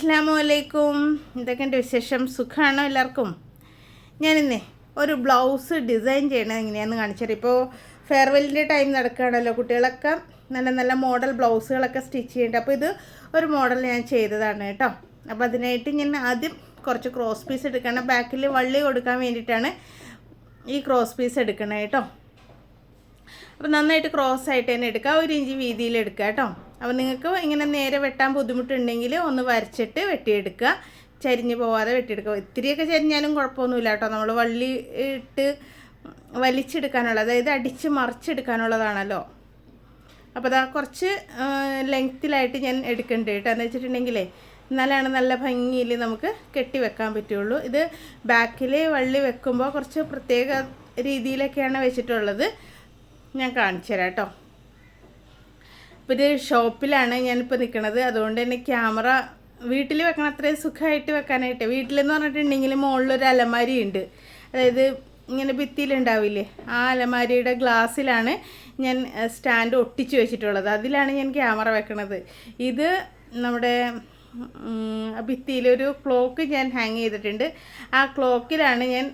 അസ്സാമു അലൈക്കും എന്തൊക്കെയുണ്ട് വിശേഷം? സുഖമാണോ എല്ലാവർക്കും? ഞാനിന്നേ ഒരു ബ്ലൗസ് ഡിസൈൻ ചെയ്യണത് എങ്ങനെയാണെന്ന് കാണിച്ചത് ഇപ്പോൾ ഫെയർവെല്ലിന്റെ ടൈം നടക്കുകയാണല്ലോ കുട്ടികളൊക്കെ. നല്ല നല്ല മോഡൽ ബ്ലൗസുകളൊക്കെ സ്റ്റിച്ച് ചെയ്യുന്നുണ്ട് അപ്പോൾ ഇത് ഒരു മോഡൽ ഞാൻ ചെയ്തതാണ് കേട്ടോ. അപ്പോൾ അതിനായിട്ട് ഞാൻ ആദ്യം കുറച്ച് ക്രോസ് പീസ് എടുക്കണം. ബാക്കിൽ വള്ളി കൊടുക്കാൻ വേണ്ടിയിട്ടാണ് ഈ ക്രോസ് പീസ് എടുക്കണേ കേട്ടോ. അപ്പോൾ നന്നായിട്ട് ക്രോസ് ആയിട്ട് തന്നെ എടുക്കുക ഒരു ഇഞ്ച് വീതിയിൽ എടുക്കുക കേട്ടോ. അപ്പോൾ നിങ്ങൾക്ക് ഇങ്ങനെ നേരെ വെട്ടാൻ ബുദ്ധിമുട്ടുണ്ടെങ്കിൽ ഒന്ന് വരച്ചിട്ട് വെട്ടിയെടുക്കുക. ചരിഞ്ഞ് പോവാതെ വെട്ടിയെടുക്കുക. ഇത്തിരിയൊക്കെ ചരിഞ്ഞാലും കുഴപ്പമൊന്നുമില്ല കേട്ടോ. നമ്മൾ വള്ളി ഇട്ട് വലിച്ചെടുക്കാനുള്ള അതായത് അടിച്ച് മറിച്ചെടുക്കാനുള്ളതാണല്ലോ. അപ്പോൾ അതാ കുറച്ച് ലെങ്ത്തിലായിട്ട് ഞാൻ എടുക്കേണ്ടത് കേട്ടോ. എന്ന് വെച്ചിട്ടുണ്ടെങ്കിലേ എന്നാലാണ് നല്ല ഭംഗിയിൽ നമുക്ക് കെട്ടി വെക്കാൻ പറ്റുള്ളൂ. ഇത് ബാക്കിൽ വള്ളി വെക്കുമ്പോൾ കുറച്ച് പ്രത്യേക രീതിയിലൊക്കെയാണ് വെച്ചിട്ടുള്ളത്. ഞാൻ കാണിച്ചു തരാം കേട്ടോ. ഇത് ഷോപ്പിലാണ് ഞാനിപ്പോൾ നിൽക്കുന്നത് അതുകൊണ്ട് തന്നെ ക്യാമറ വീട്ടിൽ വെക്കണം അത്രയും സുഖമായിട്ട് വെക്കാനായിട്ട്. വീട്ടിലെന്ന് പറഞ്ഞിട്ടുണ്ടെങ്കിൽ മുകളിലൊരു അലമാരി ഉണ്ട്. അതായത് ഇങ്ങനെ ഭിത്തിയിലുണ്ടാവില്ലേ ആ അലമാരിയുടെ ഗ്ലാസ്സിലാണ് ഞാൻ സ്റ്റാൻഡ് ഒട്ടിച്ച് വെച്ചിട്ടുള്ളത്. അതിലാണ് ഞാൻ ക്യാമറ വെക്കണത്. ഇത് നമ്മുടെ ഭിത്തിയിലൊരു ക്ലോക്ക് ഞാൻ ഹാങ് ചെയ്തിട്ടുണ്ട്. ആ ക്ലോക്കിലാണ് ഞാൻ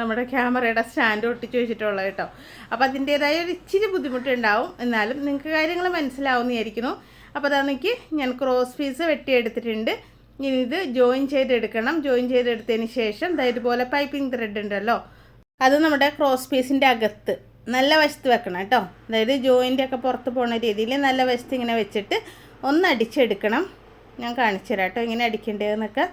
നമ്മുടെ ക്യാമറയുടെ സ്റ്റാൻഡ് ഒട്ടിച്ച് വെച്ചിട്ടുള്ളത് കേട്ടോ. അപ്പോൾ അതിന്റേതായ ഒരു ഇച്ചിരി ബുദ്ധിമുട്ടുണ്ടാവും. എന്നാലും നിങ്ങൾക്ക് കാര്യങ്ങൾ മനസ്സിലാവുന്നതായിരിക്കുന്നു അപ്പോൾ അതാണെങ്കിൽ ഞാൻ ക്രോസ് പീസ് വെട്ടിയെടുത്തിട്ടുണ്ട്. ഇനി ഇത് ജോയിൻ ചെയ്തെടുക്കണം. ജോയിൻ ചെയ്തെടുത്തതിന് ശേഷം ഇതുപോലെ പൈപ്പിംഗ് ത്രെഡ് ഉണ്ടല്ലോ. അത് നമ്മുടെ ക്രോസ് പീസിന്റെ അകത്ത് നല്ല വശത്ത് വെക്കണം കേട്ടോ. അതായത് ജോയിന്റ് ഒക്കെ പുറത്ത് പോകുന്ന രീതിയിൽ നല്ല വശത്ത് ഇങ്ങനെ വെച്ചിട്ട് ഒന്ന് അടിച്ചെടുക്കണം. ഞാൻ കാണിച്ചു തരാം കേട്ടോ ഇങ്ങനെ അടിക്കേണ്ടതെന്നൊക്കെ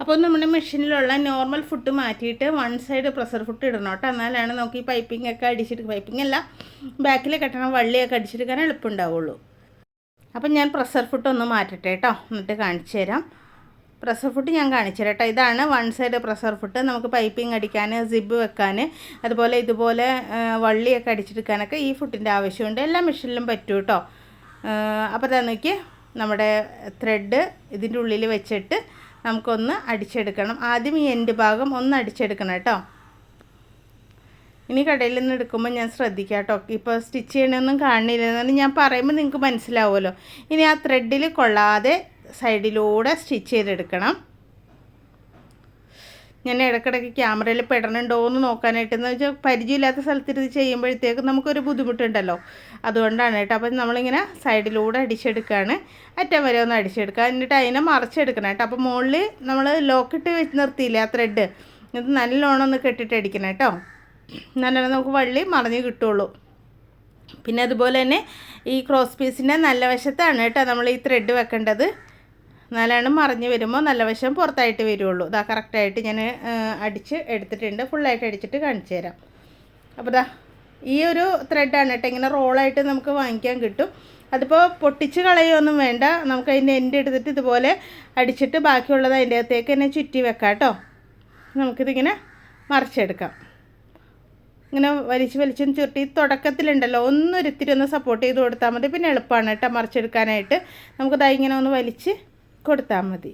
അപ്പോൾ നമ്മുടെ മെഷീനിലുള്ള നോർമൽ ഫുഡ് മാറ്റിയിട്ട് വൺ സൈഡ് പ്രഷർ ഫുഡ് ഇടണം കേട്ടോ. എന്നാലാണ് നമുക്ക് ഈ പൈപ്പിംഗ് ഒക്കെ അടിച്ചെടുക്കുക പൈപ്പിംഗ് അല്ല ബാക്കിൽ കെട്ടണം വള്ളിയൊക്കെ അടിച്ചെടുക്കാൻ എളുപ്പമുണ്ടാവുള്ളൂ. അപ്പം ഞാൻ പ്രഷർ ഫുഡ് ഒന്ന് മാറ്റട്ടെ കേട്ടോ എന്നിട്ട് കാണിച്ചു തരാം പ്രഷർ ഫുഡ് ഞാൻ കാണിച്ചു തരാം കേട്ടോ. ഇതാണ് വൺ സൈഡ് പ്രഷർ ഫുഡ് നമുക്ക് പൈപ്പിംഗ് അടിക്കാൻ സിബ് വെക്കാൻ അതുപോലെ ഇതുപോലെ വള്ളിയൊക്കെ അടിച്ചെടുക്കാനൊക്കെ ഈ ഫുഡിന്റെ ആവശ്യമുണ്ട്. എല്ലാ മെഷീനിലും പറ്റും കേട്ടോ. അപ്പോൾ തന്നെ നമ്മുടെ ത്രെഡ് ഇതിന്റെ ഉള്ളിൽ വെച്ചിട്ട് നമുക്കൊന്ന് അടിച്ചെടുക്കണം. ആദ്യം ഈ എൻഡ് ഭാഗം ഒന്ന് അടിച്ചെടുക്കണം കേട്ടോ. ഇനി കടയിൽ നിന്ന് എടുക്കുമ്പോൾ ഞാൻ ശ്രദ്ധിക്കാം കേട്ടോ. ഇപ്പോൾ സ്റ്റിച്ച് ചെയ്യണമെന്നും കാണില്ല. എന്നാലും ഞാൻ പറയുമ്പോൾ നിങ്ങൾക്ക് മനസ്സിലാവുമല്ലോ. ഇനി ആ ത്രെഡിൽ കൊള്ളാതെ സൈഡിലൂടെ സ്റ്റിച്ച് ചെയ്തെടുക്കണം. ഞാൻ ഇടയ്ക്കിടയ്ക്ക് ക്യാമറയിൽ പെടണുണ്ടോ എന്ന് നോക്കാനായിട്ട്. എന്ന് വെച്ചാൽ പരിചയമില്ലാത്ത സ്ഥലത്ത് ഇത് ചെയ്യുമ്പോഴത്തേക്ക് നമുക്കൊരു ബുദ്ധിമുട്ടുണ്ടല്ലോ. അതുകൊണ്ടാണ് കേട്ടോ. അപ്പം നമ്മളിങ്ങനെ സൈഡിലൂടെ അടിച്ചെടുക്കുകയാണ് അറ്റം വരെ ഒന്ന് അടിച്ചെടുക്കുക. എന്നിട്ട് അതിനെ മറിച്ചെടുക്കണം കേട്ടോ. അപ്പോൾ മുകളിൽ നമ്മൾ ലോക്കിട്ട് വെച്ച് നിർത്തിയില്ല ആ ത്രെഡ് ഇത് നല്ലോണം ഒന്ന് കെട്ടിട്ട് അടിക്കണം കേട്ടോ. നല്ലോണം നമുക്ക് വള്ളി മറിഞ്ഞ് കിട്ടുള്ളൂ. പിന്നെ അതുപോലെ തന്നെ ഈ ക്രോസ് പീസിന്റെ നല്ല വശത്താണ് കേട്ടോ നമ്മൾ ഈ ത്രെഡ് വെക്കേണ്ടത്. എന്നാലാണ് മറിഞ്ഞ് വരുമ്പോൾ നല്ല വശം പുറത്തായിട്ട് വരുള്ളൂ. ഇതാ കറക്റ്റായിട്ട് ഞാൻ അടിച്ച് എടുത്തിട്ടുണ്ട്. ഫുള്ളായിട്ട് അടിച്ചിട്ട് കാണിച്ചു തരാം. അപ്പോൾ ഇതാ ഈ ഒരു ത്രെഡാണ് കേട്ടോ. ഇങ്ങനെ റോളായിട്ട് നമുക്ക് വാങ്ങിക്കാൻ കിട്ടും. അതിപ്പോൾ പൊട്ടിച്ച് കളയൊന്നും വേണ്ട. നമുക്ക് അതിന്റെ എൻഡ് എടുത്തിട്ട് ഇതുപോലെ അടിച്ചിട്ട് ബാക്കിയുള്ളത് അതിന്റെ അകത്തേക്ക് തന്നെ ചുറ്റി വെക്കാം കേട്ടോ. നമുക്കിതിങ്ങനെ മറിച്ചെടുക്കാം. ഇങ്ങനെ വലിച്ച് വലിച്ചും ചുരുട്ടി. തുടക്കത്തിലുണ്ടല്ലോ ഒന്നൊരിത്തിരി ഒന്ന് സപ്പോർട്ട് ചെയ്ത് കൊടുത്താൽ മതി. പിന്നെ എളുപ്പമാണ് കേട്ടോ മറിച്ചെടുക്കാനായിട്ട്. നമുക്കിതായി ഇങ്ങനെ ഒന്ന് വലിച്ച് കൊടുത്താൽ മതി.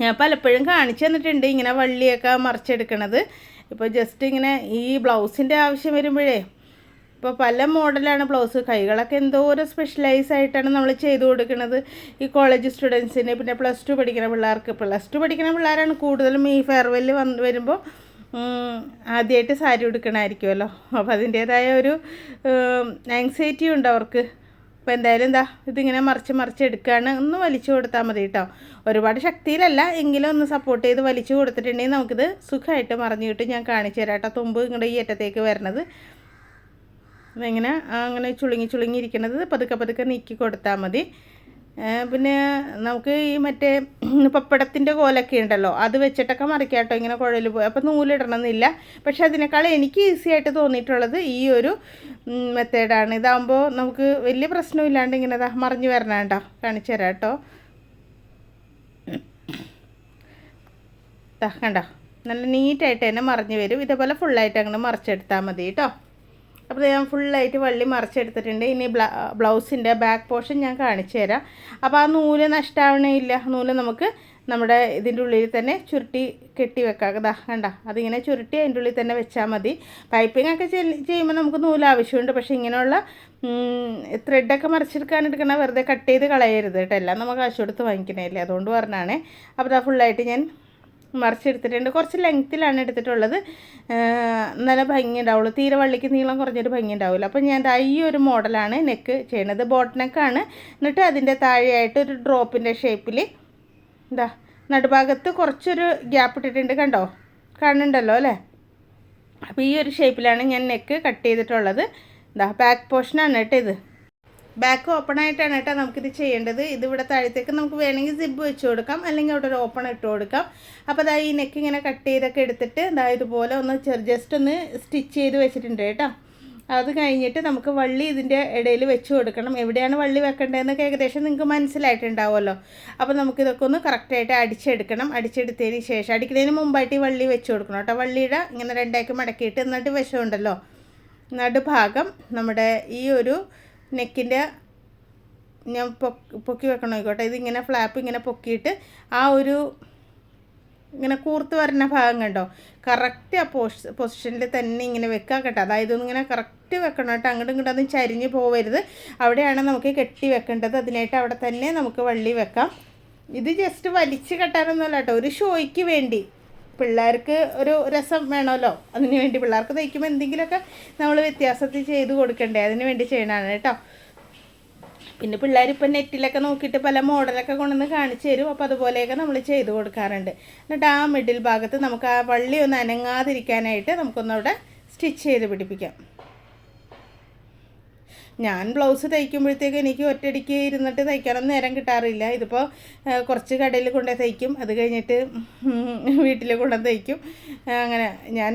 ഞാൻ പലപ്പോഴും കാണിച്ചു തന്നിട്ടുണ്ട് ഇങ്ങനെ വള്ളിയൊക്കെ മറിച്ചെടുക്കണത്. ഇപ്പോൾ ജസ്റ്റ് ഇങ്ങനെ ഈ ബ്ലൗസിന്റെ ആവശ്യം വരുമ്പോഴേ ഇപ്പോൾ പല മോഡലാണ് ബ്ലൗസ്. കൈകളൊക്കെ എന്തോ ഒരു സ്പെഷ്യലൈസ് ആയിട്ടാണ് നമ്മൾ ചെയ്തു കൊടുക്കുന്നത് ഈ കോളേജ് സ്റ്റുഡൻസിന് പിന്നെ പ്ലസ് ടു പഠിക്കുന്ന പിള്ളേർക്ക്. പ്ലസ് ടു പഠിക്കുന്ന പിള്ളേരാണ് കൂടുതലും ഈ ഫെയർവെല്ല് വന്ന് വരുമ്പോൾ ആദ്യമായിട്ട് സാരി ഉടുക്കണമായിരിക്കുമല്ലോ അപ്പോൾ അതിന്റേതായ ഒരു ആങ്സൈറ്റി ഉണ്ട് അവർക്ക്. അപ്പോൾ എന്തായാലും എന്താ ഇതിങ്ങനെ മറിച്ച് മറിച്ച് എടുക്കുകയാണ് ഒന്ന് വലിച്ചു കൊടുത്താൽ മതി കേട്ടോ ഒരുപാട് ശക്തിയിലല്ല എങ്കിലും ഒന്ന് സപ്പോർട്ട് ചെയ്ത് വലിച്ചു കൊടുത്തിട്ടുണ്ടെങ്കിൽ നമുക്കിത് സുഖമായിട്ട് മറിഞ്ഞു കിട്ടും. ഞാൻ കാണിച്ചു തരാം കേട്ടോ തുമ്പ് ഇങ്ങോട്ട് ഈ അറ്റത്തേക്ക് വരണത്. ഇതെങ്ങനെ അങ്ങനെ ചുളുങ്ങി ചുളുങ്ങി ഇരിക്കണത് പതുക്കെ പതുക്കെ നീക്കി കൊടുത്താൽ മതി. പിന്നെ നമുക്ക് ഈ മറ്റേ പപ്പടത്തിന്റെ കോലൊക്കെ ഉണ്ടല്ലോ. അത് വെച്ചിട്ടൊക്കെ മറിക്കാം കേട്ടോ ഇങ്ങനെ കുഴൽ പോയി. അപ്പോൾ നൂലിടണമെന്നില്ല. പക്ഷെ അതിനേക്കാൾ എനിക്ക് ഈസി ആയിട്ട് തോന്നിയിട്ടുള്ളത് ഈ ഒരു മെത്തേഡാണ് ഇതാകുമ്പോൾ നമുക്ക് വലിയ പ്രശ്നമില്ലാണ്ട് ഇങ്ങനെ മറിഞ്ഞ് വരണം കേട്ടോ കാണിച്ചു തരാം കേട്ടോ. കണ്ടോ? നല്ല നീറ്റായിട്ട് തന്നെ മറിഞ്ഞ് വരും. ഇതേപോലെ ഫുള്ളായിട്ട് അങ്ങനെ മറിച്ചെടുത്താൽ മതി കേട്ടോ. അപ്പോൾ ഞാൻ ഫുള്ളായിട്ട് വള്ളി മറിച്ചെടുത്തിട്ടുണ്ട്. ഇനി ബ്ലൗസിന്റെ ബാക്ക് പോർഷൻ ഞാൻ കാണിച്ചു തരാം. അപ്പോൾ ആ നൂൽ നഷ്ടമാവണേയില്ല നൂൽ നമുക്ക് നമ്മുടെ ഇതിന്റെ ഉള്ളിൽ തന്നെ ചുരുട്ടി കെട്ടി വെക്കാം. ഇതാ കണ്ട? അതിങ്ങനെ ചുരുട്ടി അതിന്റെ ഉള്ളിൽ തന്നെ വെച്ചാൽ മതി. പൈപ്പിംഗ് ഒക്കെ ചെയ്യുമ്പോൾ നമുക്ക് നൂൽ ആവശ്യമുണ്ട്. പക്ഷേ ഇങ്ങനെയുള്ള ത്രെഡൊക്കെ മറിച്ചെടുക്കാൻ എടുക്കണ വെറുതെ കട്ട് ചെയ്ത് കളയരുത് കേട്ടോ. എല്ലാം നമുക്ക് കാശ് കൊടുത്ത് വാങ്ങിക്കണേല്ലേ അതുകൊണ്ട് പറഞ്ഞാണേ. അപ്പോൾ ഇതാ ഫുള്ളായിട്ട് ഞാൻ മറിച്ചെടുത്തിട്ടുണ്ട്. കുറച്ച് ലെങ്ത്തിലാണ് എടുത്തിട്ടുള്ളത്. നല്ല ഭംഗി ഉണ്ടാവുള്ളൂ തീരെ വള്ളിക്ക് നീളം കുറഞ്ഞൊരു ഭംഗി ഉണ്ടാവില്ല അപ്പോൾ ഞാൻ ഈ ഒരു മോഡലാണ് നെക്ക് ചെയ്യണത്. ബോട്ട് നെക്കാണ് എന്നിട്ട് അതിന്റെ താഴെയായിട്ട് ഒരു ഡ്രോപ്പിന്റെ ഷേപ്പിൽ എന്താ നടുഭാഗത്ത് കുറച്ചൊരു ഗ്യാപ്പ് ഇട്ടിട്ടുണ്ട് കണ്ടോ? കാണുന്നുണ്ടല്ലോ അല്ലേ? അപ്പോൾ ഈ ഒരു ഷേപ്പിലാണ് ഞാൻ നെക്ക് കട്ട് ചെയ്തിട്ടുള്ളത്. എന്താ ബാക്ക് പോർഷനാണ് കേട്ടോ ഇത്. ബാക്ക് ഓപ്പൺ ആയിട്ടാണ് കേട്ടോ നമുക്കിത് ചെയ്യേണ്ടത്. ഇത് ഇവിടെ താഴത്തേക്ക് നമുക്ക് വേണമെങ്കിൽ സിബ് വെച്ച് കൊടുക്കാം. അല്ലെങ്കിൽ അവിടെ ഒരു ഓപ്പൺ ഇട്ട് കൊടുക്കാം. അപ്പോൾ അതാ ഈ നെക്ക് ഇങ്ങനെ കട്ട് ചെയ്തൊക്കെ എടുത്തിട്ട് ഇതാ ഇതുപോലെ ഒന്ന് ജസ്റ്റ് ഒന്ന് സ്റ്റിച്ച് ചെയ്ത് വെച്ചിട്ടുണ്ട് കേട്ടോ. അത് കഴിഞ്ഞിട്ട് നമുക്ക് വള്ളി ഇതിന്റെ ഇടയിൽ വെച്ച് കൊടുക്കണം. എവിടെയാണ് വള്ളി വെക്കേണ്ടതെന്നൊക്കെ ഏകദേശം നിങ്ങൾക്ക് മനസ്സിലായിട്ടുണ്ടാവുമല്ലോ. അപ്പോൾ നമുക്കിതൊക്കെ ഒന്ന് കറക്റ്റായിട്ട് അടിച്ചെടുക്കണം. അടിച്ചെടുത്തതിന് ശേഷം അടിക്കുന്നതിന് മുമ്പായിട്ട് ഈ വള്ളി വെച്ച് കൊടുക്കണം കേട്ടോ. വള്ളിയുടെ ഇങ്ങനെ രണ്ടാക്കി മടക്കിയിട്ട് എന്നിട്ട് വിഷമുണ്ടല്ലോ നടുഭാഗം നമ്മുടെ ഈ ഒരു നെക്കിന്റെ ഞാൻ പൊക്കി വെക്കണം ആയിക്കോട്ടെ. ഇതിങ്ങനെ ഫ്ലാപ്പ് ഇങ്ങനെ പൊക്കിയിട്ട് ആ ഒരു ഇങ്ങനെ കൂർത്ത് വരുന്ന ഭാഗം കണ്ടോ? കറക്റ്റ് ആ പോസ് പൊസിഷനിൽ തന്നെ ഇങ്ങനെ വെക്കാൻ കേട്ടോ. അതായത് ഇങ്ങനെ കറക്റ്റ് വെക്കണം കേട്ടോ. അങ്ങോട്ടും ഇങ്ങോട്ടും ഒന്നും ചരിഞ്ഞ് പോവരുത്. അവിടെയാണ് നമുക്ക് കെട്ടി വെക്കേണ്ടത്. അതിനായിട്ട് അവിടെ തന്നെ നമുക്ക് വള്ളി വെക്കാം. ഇത് ജസ്റ്റ് വലിച്ച് കെട്ടാനൊന്നുമല്ല കേട്ടോ. ഒരു ഷോയ്ക്ക് വേണ്ടി. പിള്ളേർക്ക് ഒരു രസം വേണമല്ലോ? അതിന് വേണ്ടി പിള്ളേർക്ക് തയ്ക്കുമ്പോൾ എന്തെങ്കിലുമൊക്കെ നമ്മൾ വ്യത്യാസത്തിൽ ചെയ്ത് കൊടുക്കണ്ടേ? അതിന് വേണ്ടി ചെയ്യണതാണ് കേട്ടോ. പിന്നെ പിള്ളേർ ഇപ്പം നെറ്റിലൊക്കെ നോക്കിയിട്ട് പല മോഡലൊക്കെ കൊണ്ടുവന്ന് കാണിച്ചു തരും. അപ്പോൾ അതുപോലെയൊക്കെ നമ്മൾ ചെയ്ത് കൊടുക്കാറുണ്ട്. എന്നിട്ട് ആ മിഡിൽ ഭാഗത്ത് നമുക്ക് ആ വള്ളി ഒന്ന് അനങ്ങാതിരിക്കാനായിട്ട് നമുക്കൊന്നവിടെ സ്റ്റിച്ച് ചെയ്ത് പിടിപ്പിക്കാം. ഞാൻ ബ്ലൗസ് തയ്ക്കുമ്പോഴത്തേക്ക് എനിക്ക് ഒറ്റയടിക്ക് ഇരുന്നിട്ട് തയ്ക്കാനൊന്നും നേരം കിട്ടാറില്ല. ഇതിപ്പോൾ കുറച്ച് കടയിൽ കൊണ്ടേ തയ്ക്കും. അത് കഴിഞ്ഞിട്ട് വീട്ടിൽ കൊണ്ടു തയ്ക്കും. അങ്ങനെ ഞാൻ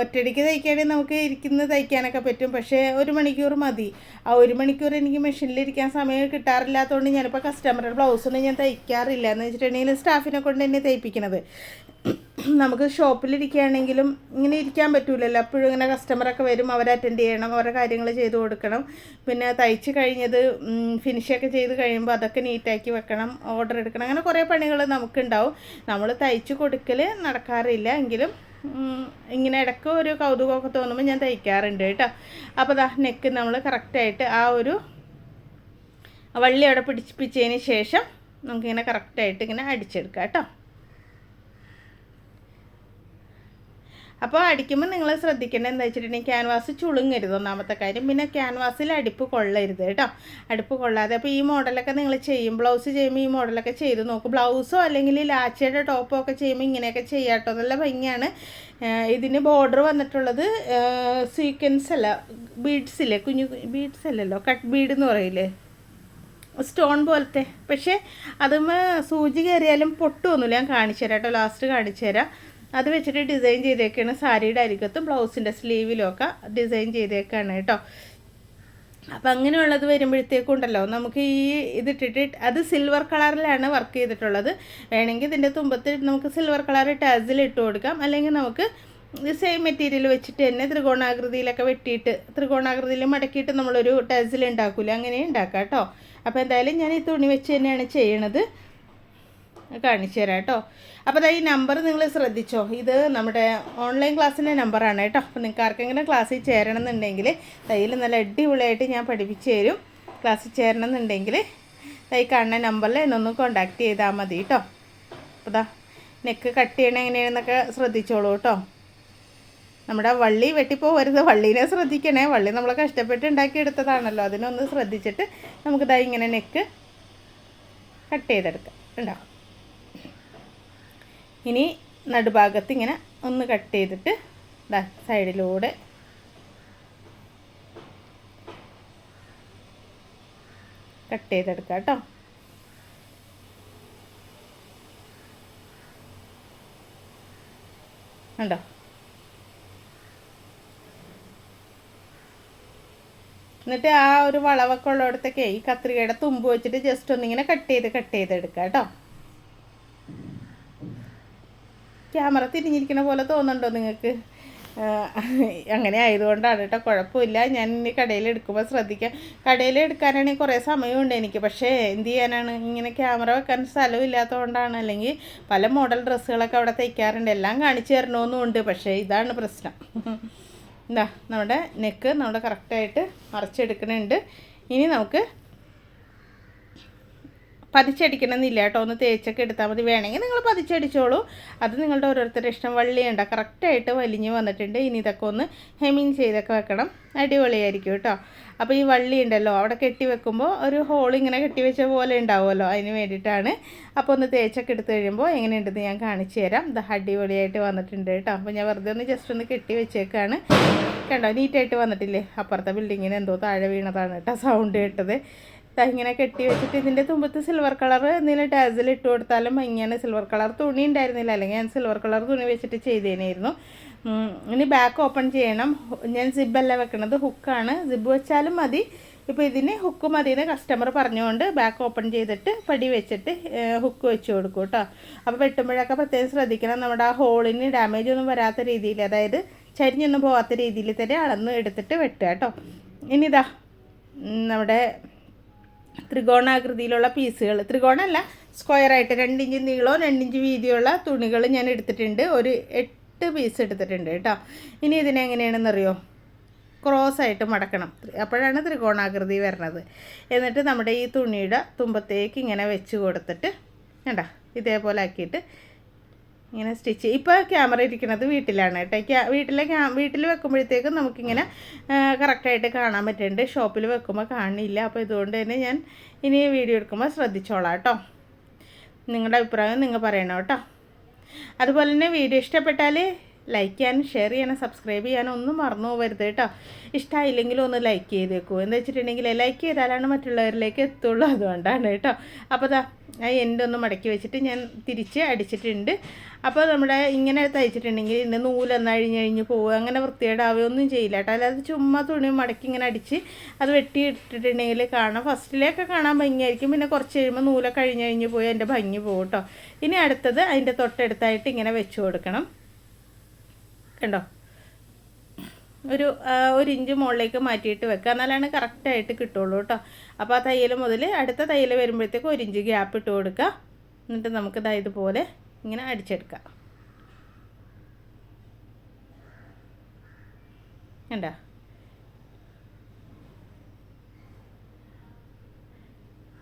ഒറ്റയടിക്ക് തയ്ക്കുകയാണെങ്കിൽ നമുക്ക് ഇരിക്കുന്ന തയ്ക്കാനൊക്കെ പറ്റും. പക്ഷേ ഒരു മണിക്കൂർ മതി. ആ ഒരു മണിക്കൂർ എനിക്ക് മെഷീനിലിരിക്കാൻ സമയം കിട്ടാറില്ലാത്തതുകൊണ്ട് ഞാനിപ്പോൾ കസ്റ്റമറുടെ ബ്ലൗസൊന്നും ഞാൻ തയ്ക്കാറില്ല. എന്ന് വെച്ചിട്ടുണ്ടെങ്കിൽ സ്റ്റാഫിനെ കൊണ്ട് തന്നെ തയ്പ്പിക്കണത്. നമുക്ക് ഷോപ്പിലിരിക്കുകയാണെങ്കിലും ഇങ്ങനെ ഇരിക്കാൻ പറ്റൂലല്ലോ. അപ്പോഴും ഇങ്ങനെ കസ്റ്റമറൊക്കെ വരും അവരെ അറ്റൻഡ് ചെയ്യണം അവരുടെ കാര്യങ്ങൾ ചെയ്തു കൊടുക്കണം. പിന്നെ തയ്ച്ച് കഴിഞ്ഞത് ഫിനിഷൊക്കെ ചെയ്ത് കഴിയുമ്പോൾ അതൊക്കെ നീറ്റാക്കി വെക്കണം ഓർഡർ എടുക്കണം. അങ്ങനെ കുറേ പണികൾ നമുക്കുണ്ടാവും. നമ്മൾ തയ്ച്ച് കൊടുക്കൽ നടക്കാറില്ല. എങ്കിലും ഇങ്ങനെ ഇടയ്ക്ക് ഒരു കൗതുകമൊക്കെ തോന്നുമ്പോൾ ഞാൻ തയ്ക്കാറുണ്ട് കേട്ടോ. അപ്പോൾ ദാ നെക്ക് നമ്മൾ കറക്റ്റായിട്ട് ആ ഒരു വള്ളി അവിടെ പിടിപ്പിച്ചതിന് ശേഷം നമുക്കിങ്ങനെ കറക്റ്റായിട്ട് ഇങ്ങനെ അടിച്ചെടുക്കാം കേട്ടോ. അപ്പോൾ അടിക്കുമ്പോൾ നിങ്ങൾ ശ്രദ്ധിക്കേണ്ടത് എന്താ വെച്ചിട്ടുണ്ടെങ്കിൽ ക്യാൻവാസ് ചുളുങ്ങരുത് ഒന്നാമത്തെ കാര്യം. പിന്നെ ക്യാൻവാസിൽ അടുപ്പ് കൊള്ളരുത് കേട്ടോ. അടുപ്പ് കൊള്ളാതെ. അപ്പോൾ ഈ മോഡലൊക്കെ നിങ്ങൾ ചെയ്യും. ബ്ലൗസ് ചെയ്യുമ്പോൾ ഈ മോഡലൊക്കെ ചെയ്ത് നോക്കും. ബ്ലൗസോ അല്ലെങ്കിൽ ലാച്ചയുടെ ടോപ്പോ ഒക്കെ ചെയ്യുമ്പോൾ ഇങ്ങനെയൊക്കെ ചെയ്യാട്ടോ നല്ല ഭംഗിയാണ്. ഇതിന് ബോർഡർ വന്നിട്ടുള്ളത് സീക്വൻസ് അല്ല ബീഡ്സില്ലേ കുഞ്ഞു ബീഡ്സ് അല്ലല്ലോ? കട്ട് ബീഡ് എന്ന് പറയില്ലേ? സ്റ്റോൺ പോലത്തെ. പക്ഷേ അതുമ്മ സൂചി കയറിയാലും പൊട്ടുമൊന്നുമില്ല ഞാൻ കാണിച്ചു തരാം കേട്ടോ. ലാസ്റ്റ് കാണിച്ചു തരാം. അത് വെച്ചിട്ട് ഡിസൈൻ ചെയ്തേക്കാണ് സാരിയുടെ അരികത്തും ബ്ലൗസിന്റെ സ്ലീവിലും ഒക്കെ ഡിസൈൻ ചെയ്തേക്കാണ് കേട്ടോ. അപ്പം അങ്ങനെയുള്ളത് വരുമ്പോഴത്തേക്കും ഉണ്ടല്ലോ നമുക്ക് ഈ ഇതിട്ടിട്ട് അത് സിൽവർ കളറിലാണ് വർക്ക് ചെയ്തിട്ടുള്ളത്. വേണമെങ്കിൽ ഇതിന്റെ തുമ്പത്തിൽ നമുക്ക് സിൽവർ കളർ ടാസിൽ ഇട്ട് കൊടുക്കാം. അല്ലെങ്കിൽ നമുക്ക് സെയിം മെറ്റീരിയൽ വെച്ചിട്ട് തന്നെ ത്രികോണാകൃതിയിലൊക്കെ വെട്ടിയിട്ട് ത്രികോണാകൃതിയിൽ മടക്കിയിട്ട് നമ്മളൊരു ടാസിൽ ഉണ്ടാക്കില്ല അങ്ങനെ ഉണ്ടാക്കാം കേട്ടോ. അപ്പോൾ എന്തായാലും ഞാൻ ഈ തുണി വെച്ച് തന്നെയാണ് ചെയ്യണത്. കാണിച്ചു തരാം കേട്ടോ. അപ്പോൾ ഈ നമ്പർ നിങ്ങൾ ശ്രദ്ധിച്ചോ? ഇത് നമ്മുടെ ഓൺലൈൻ ക്ലാസ്സിന്റെ നമ്പറാണ് കേട്ടോ. അപ്പോൾ നിങ്ങൾക്ക് ആർക്കെങ്കിലും ക്ലാസ്സിൽ ചേരണം എന്നുണ്ടെങ്കിൽ തയ്യിൽ നല്ല അടിപൊളിയായിട്ട് ഞാൻ പഠിപ്പിച്ചു തരും. ക്ലാസ്സിൽ ചേരണം എന്നുണ്ടെങ്കിൽ തൈ കാണുന്ന നമ്പറിൽ എന്നൊന്ന് കോണ്ടാക്ട് ചെയ്താൽ മതി കേട്ടോ. അപ്പോൾ ദാ നെക്ക് കട്ട് ചെയ്യണം എങ്ങനെയാണെന്നൊക്കെ ശ്രദ്ധിച്ചോളൂ കേട്ടോ. നമ്മുടെ വള്ളി വെട്ടിപ്പോവരുത്. വള്ളീനെ ശ്രദ്ധിക്കണേ. വള്ളി നമ്മൾ കഷ്ടപ്പെട്ട് ഉണ്ടാക്കിയെടുത്തതാണല്ലോ അതിനൊന്ന് ശ്രദ്ധിച്ചിട്ട് നമുക്കിതാ ഇങ്ങനെ നെക്ക് കട്ട് ചെയ്തെടുക്കാം. ഉണ്ടാവും ഇനി നടുഭാഗത്ത് ഇങ്ങനെ ഒന്ന് കട്ട് ചെയ്തിട്ട് സൈഡിലൂടെ കട്ട് ചെയ്തെടുക്കാം കേട്ടോ. ഉണ്ടോ എന്നിട്ട് ആ ഒരു വളവൊക്കെ ഉള്ളിടത്തൊക്കെ ഈ കത്രികയുടെ തുമ്പ് വെച്ചിട്ട് ജസ്റ്റ് ഒന്നിങ്ങനെ കട്ട് ചെയ്ത് കട്ട് ചെയ്തെടുക്കാം കേട്ടോ. ക്യാമറ തിരിഞ്ഞിരിക്കുന്ന പോലെ തോന്നുന്നുണ്ടോ നിങ്ങൾക്ക്? അങ്ങനെ ആയതുകൊണ്ടാണ് കേട്ടോ കുഴപ്പമില്ല. ഞാൻ ഇനി കടയിൽ എടുക്കുമ്പോൾ ശ്രദ്ധിക്കാം. കടയിൽ എടുക്കാനാണെങ്കിൽ കുറേ സമയമുണ്ട് എനിക്ക് പക്ഷേ എന്ത് ചെയ്യാനാണ്? ഇങ്ങനെ ക്യാമറ വെക്കാൻ സ്ഥലവും ഇല്ലാത്തതുകൊണ്ടാണ്. അല്ലെങ്കിൽ പല മോഡൽ ഡ്രസ്സുകളൊക്കെ അവിടെ തയ്ക്കാറുണ്ട്. എല്ലാം കാണിച്ചു തരണമെന്നുമുണ്ട് പക്ഷേ ഇതാണ് പ്രശ്നം. എന്താ നമ്മുടെ നെക്ക് നമ്മുടെ കറക്റ്റായിട്ട് മറച്ചെടുക്കണുണ്ട്. ഇനി നമുക്ക് പതിച്ചടിക്കണമെന്നില്ല കേട്ടോ ഒന്ന് തേച്ചൊക്കെ എടുത്താൽ മതി. വേണമെങ്കിൽ നിങ്ങൾ പതിച്ചടിച്ചോളൂ. അത് നിങ്ങളുടെ ഓരോരുത്തരുടെ ഇഷ്ടം വള്ളിയുണ്ട. കറക്റ്റായിട്ട് വലിഞ്ഞ് വന്നിട്ടുണ്ട്. ഇനി ഇതൊക്കെ ഒന്ന് ഹെമിങ് ചെയ്തൊക്കെ വെക്കണം. അടിപൊളിയായിരിക്കും കേട്ടോ. അപ്പോൾ ഈ വള്ളി ഉണ്ടല്ലോ അവിടെ കെട്ടി വെക്കുമ്പോൾ ഒരു ഹോൾ ഇങ്ങനെ കെട്ടി വെച്ച പോലെ ഉണ്ടാവുമല്ലോ അതിന് വേണ്ടിയിട്ടാണ്. അപ്പോൾ ഒന്ന് തേച്ചൊക്കെ എടുത്ത് കഴിയുമ്പോൾ എങ്ങനെയുണ്ടെന്ന് ഞാൻ കാണിച്ചു തരാം. ഇത് അടിപൊളിയായിട്ട് വന്നിട്ടുണ്ട് കേട്ടോ. അപ്പോൾ ഞാൻ വെറുതെ ഒന്ന് ജസ്റ്റ് ഒന്ന് കെട്ടി വെച്ചേക്കാണ്. കണ്ടോ നീറ്റായിട്ട് വന്നിട്ടില്ലേ? അപ്പുറത്തെ ബിൽഡിങ്ങിന് എന്തോ താഴെ വീണതാണ് കേട്ടോ സൗണ്ട് കേട്ടത്. ഇങ്ങനെ കെട്ടി വെച്ചിട്ട് ഇതിന്റെ തുമ്പത്ത് സിൽവർ കളർ എന്തെങ്കിലും ടാസിൽ ഇട്ട് കൊടുത്താലും ഭംഗിയാണ്. സിൽവർ കളർ തുണി ഉണ്ടായിരുന്നില്ല. അല്ലെങ്കിൽ ഞാൻ സിൽവർ കളർ തുണി വെച്ചിട്ട് ചെയ്തേനായിരുന്നു. ഇനി ബാക്ക് ഓപ്പൺ ചെയ്യണം. ഞാൻ സിബല്ല വെക്കണത്. ഹുക്കാണ് സിബ് വെച്ചാലും മതി. ഇപ്പോൾ ഇതിന് ഹുക്ക് മതി എന്ന് കസ്റ്റമർ പറഞ്ഞുകൊണ്ട് ബാക്ക് ഓപ്പൺ ചെയ്തിട്ട് പടി വെച്ചിട്ട് ഹുക്ക് വെച്ച് കൊടുക്കും കേട്ടോ. അപ്പോൾ വെട്ടുമ്പോഴൊക്കെ പ്രത്യേകം ശ്രദ്ധിക്കണം. നമ്മുടെ ആ ഹോളിന് ഡാമേജ് ഒന്നും വരാത്ത രീതിയിൽ അതായത് ചരിഞ്ഞൊന്നും പോകാത്ത രീതിയിൽ തന്നെ അളന്ന് എടുത്തിട്ട് വെട്ടുക കേട്ടോ. ഇനിതാ നമ്മുടെ ത്രികോണാകൃതിയിലുള്ള പീസുകൾ. ത്രികോണമല്ല സ്ക്വയറായിട്ട് രണ്ടിഞ്ച് നീളവും രണ്ടിഞ്ച് വീതിയുള്ള തുണികൾ ഞാൻ എടുത്തിട്ടുണ്ട്. ഒരു എട്ട് പീസ് എടുത്തിട്ടുണ്ട് കേട്ടോ. ഇനി ഇതിനെങ്ങനെയാണെന്നറിയോ ക്രോസ് ആയിട്ട് മടക്കണം. അപ്പോഴാണ് ത്രികോണാകൃതി വരണത് എന്നിട്ട് നമ്മുടെ ഈ തുണിയുടെ തുമ്പത്തേക്ക് ഇങ്ങനെ വെച്ച് കൊടുത്തിട്ട് കണ്ട ഇതേപോലെ ആക്കിയിട്ട് ഇങ്ങനെ സ്റ്റിച്ച് ഇപ്പോൾ ക്യാമറ ഇരിക്കുന്നത് വീട്ടിലാണ് കേട്ടോ. വീട്ടിലെ ക്യാ വീട്ടിൽ വെക്കുമ്പോഴത്തേക്കും നമുക്കിങ്ങനെ കറക്റ്റായിട്ട് കാണാൻ പറ്റുന്നുണ്ട്. ഷോപ്പിൽ വെക്കുമ്പോൾ കാണില്ല. അപ്പോൾ ഇതുകൊണ്ട് തന്നെ ഞാൻ ഇനി വീഡിയോ എടുക്കുമ്പോൾ ശ്രദ്ധിച്ചോളാം കേട്ടോ. നിങ്ങളുടെ അഭിപ്രായം നിങ്ങൾ പറയണം കേട്ടോ. അതുപോലെ തന്നെ വീഡിയോ ഇഷ്ടപ്പെട്ടാൽ ലൈക്ക് ചെയ്യാനും ഷെയർ ചെയ്യാനും സബ്സ്ക്രൈബ് ചെയ്യാനും ഒന്നും മറന്നു പോകരുത് കേട്ടോ. ഇഷ്ടമായില്ലെങ്കിലും ഒന്ന് ലൈക്ക് ചെയ്തേക്കൂ. എന്ന് വെച്ചിട്ടുണ്ടെങ്കിൽ ലൈക്ക് ചെയ്താലാണ് മറ്റുള്ളവരിലേക്ക് എത്തുള്ളൂ അതുകൊണ്ടാണ് കേട്ടോ. അപ്പോൾ ദാ ആ എന്റെ ഒന്ന് മടക്കി വെച്ചിട്ട് ഞാൻ തിരിച്ച് അടിച്ചിട്ടുണ്ട്. അപ്പോൾ നമ്മുടെ ഇങ്ങനെ തയ്ച്ചിട്ടുണ്ടെങ്കിൽ ഇതിന്റെ നൂലൊന്ന് അഴിഞ്ഞ് അഴിഞ്ഞ് പോവുക അങ്ങനെ വൃത്തികേടാവുകയോ ഒന്നും ചെയ്യില്ല കേട്ടോ. അല്ലാതെ ചുമ്മാ തുണി മടക്കി ഇങ്ങനെ അടിച്ച് അത് വെട്ടി ഇട്ടിട്ടുണ്ടെങ്കിൽ കാണാം. ഫസ്റ്റിലേക്ക് കാണാൻ ഭംഗിയായിരിക്കും. പിന്നെ കുറച്ച് കഴിയുമ്പോൾ നൂലൊക്കെ അഴിഞ്ഞ് കഴിഞ്ഞ് പോയി അതിന്റെ ഭംഗി പോകും കേട്ടോ. ഇനി അടുത്തത് അതിന്റെ തൊട്ടടുത്തായിട്ട് ഇങ്ങനെ വെച്ച് കൊടുക്കണം. കണ്ടോ? ഒരു ഒരു ഇഞ്ച് മുകളിലേക്ക് മാറ്റിയിട്ട് വെക്കുക. എന്നാലാണ് കറക്റ്റായിട്ട് കിട്ടുള്ളൂ കേട്ടോ. അപ്പോൾ ആ തയ്യൽ മുതൽ അടുത്ത തയ്യൽ വരുമ്പോഴത്തേക്ക് ഒരു ഇഞ്ച് ഗ്യാപ്പ് ഇട്ട് കൊടുക്കുക. എന്നിട്ട് നമുക്ക് ദാ ഇതുപോലെ ഇങ്ങനെ അടിച്ചെടുക്കാം. കണ്ടോ?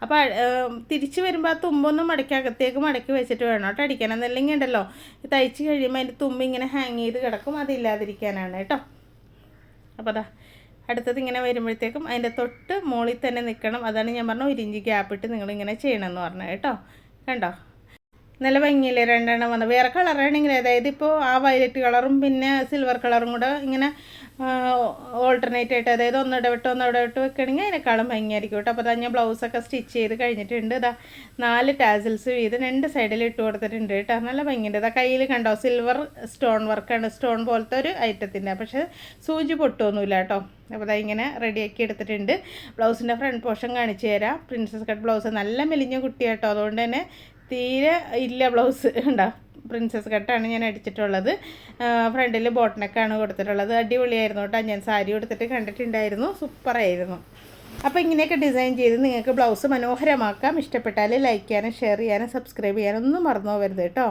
അപ്പോൾ തിരിച്ച് വരുമ്പോൾ ആ തുമ്പൊന്നും മടക്കി അകത്തേക്ക് മടക്കി വെച്ചിട്ട് വേണം കേട്ടോ അടിക്കാൻ. എന്നല്ലെങ്കിൽ ഉണ്ടല്ലോ തയ്ച്ച് കഴിയുമ്പോൾ അതിന്റെ തുമ്പ് ഇങ്ങനെ ഹാങ് ചെയ്ത് കിടക്കും. അതില്ലാതിരിക്കാനാണ് കേട്ടോ. അപ്പോൾ അതാ അടുത്തത് ഇങ്ങനെ വരുമ്പോഴത്തേക്കും അതിന്റെ തൊട്ട് മുകളിൽ തന്നെ നിൽക്കണം അതാണ് ഞാൻ പറഞ്ഞ ഒരു ഇഞ്ച് ഗ്യാപ്പ് ഇട്ട് നിങ്ങളിങ്ങനെ ചെയ്യണമെന്ന് പറഞ്ഞത് കേട്ടോ. കണ്ടോ? നല്ല ഭംഗിയില്ലേ രണ്ടെണ്ണം വന്ന്. വേറെ കളറാണെങ്കിൽ അതായത് ഇപ്പോൾ ആ വയലറ്റ് കളറും പിന്നെ സിൽവർ കളറും കൂടെ ഇങ്ങനെ ഓൾട്ടർനേറ്റ് ആയിട്ട് അതായത് ഒന്നിടവിട്ട് ഒന്നിടവിട്ട് വെക്കണമെങ്കിൽ അതിനേക്കാളും ഭംഗിയായിരിക്കും കേട്ടോ. അപ്പോൾ ഞാൻ ബ്ലൗസൊക്കെ സ്റ്റിച്ച് ചെയ്ത് കഴിഞ്ഞിട്ടുണ്ട്. ഇതാ നാല് ടാസിൽസ് ചെയ്ത് രണ്ട് സൈഡിൽ ഇട്ട് കൊടുത്തിട്ടുണ്ട് കേട്ടോ. നല്ല ഭംഗിയുണ്ട്. ഇതാ കയ്യിൽ കണ്ടോ സിൽവർ സ്റ്റോൺ വർക്കാണ് സ്റ്റോൺ പോലത്തെ ഒരു ഐറ്റത്തിന്റെ പക്ഷേ സൂചി പൊട്ടുമൊന്നുമില്ല കേട്ടോ. അപ്പോൾ അതാ ഇങ്ങനെ റെഡിയാക്കി എടുത്തിട്ടുണ്ട്. ബ്ലൗസിന്റെ ഫ്രണ്ട് പോർഷൻ കാണിച്ചു തരാം. പ്രിൻസസ് കട്ട് ബ്ലൗസ് നല്ല മെലിഞ്ഞ കുട്ടിയാട്ടോ അതുകൊണ്ട് തന്നെ തീരെ ഇല്ല ബ്ലൗസ് ഉണ്ടോ പ്രിൻസസ് കട്ടാണ് ഞാൻ അടിച്ചിട്ടുള്ളത്. ഫ്രണ്ടിൽ ബോട്ടനൊക്കെയാണ് കൊടുത്തിട്ടുള്ളത്. അടിപൊളിയായിരുന്നു കേട്ടോ. ഞാൻ സാരി കൊടുത്തിട്ട് കണ്ടിട്ടുണ്ടായിരുന്നു. സൂപ്പറായിരുന്നു അപ്പോൾ ഇങ്ങനെയൊക്കെ ഡിസൈൻ ചെയ്ത് നിങ്ങൾക്ക് ബ്ലൗസ് മനോഹരമാക്കാം. ഇഷ്ടപ്പെട്ടാൽ ലൈക്ക് ചെയ്യാനും ഷെയർ ചെയ്യാനും സബ്സ്ക്രൈബ് ചെയ്യാനും ഒന്നും മറന്നു പോകരുത് കേട്ടോ.